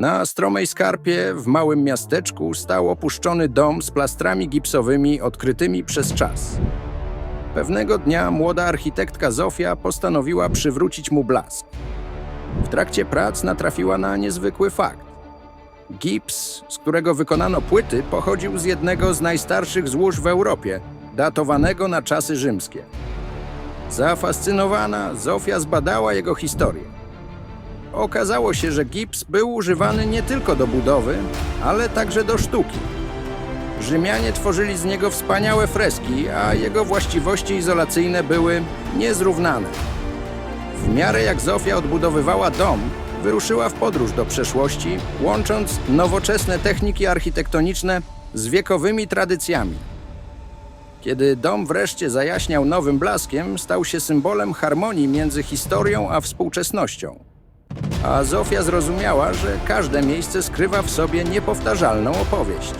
Na stromej skarpie w małym miasteczku stał opuszczony dom z plastrami gipsowymi odkrytymi przez czas. Pewnego dnia młoda architektka Zofia postanowiła przywrócić mu blask. W trakcie prac natrafiła na niezwykły fakt. Gips, z którego wykonano płyty, pochodził z jednego z najstarszych złóż w Europie, datowanego na czasy rzymskie. Zafascynowana, Zofia zbadała jego historię. Okazało się, że gips był używany nie tylko do budowy, ale także do sztuki. Rzymianie tworzyli z niego wspaniałe freski, a jego właściwości izolacyjne były niezrównane. W miarę jak Zofia odbudowywała dom, wyruszyła w podróż do przeszłości, łącząc nowoczesne techniki architektoniczne z wiekowymi tradycjami. Kiedy dom wreszcie zajaśniał nowym blaskiem, stał się symbolem harmonii między historią a współczesnością. A Zofia zrozumiała, że każde miejsce skrywa w sobie niepowtarzalną opowieść.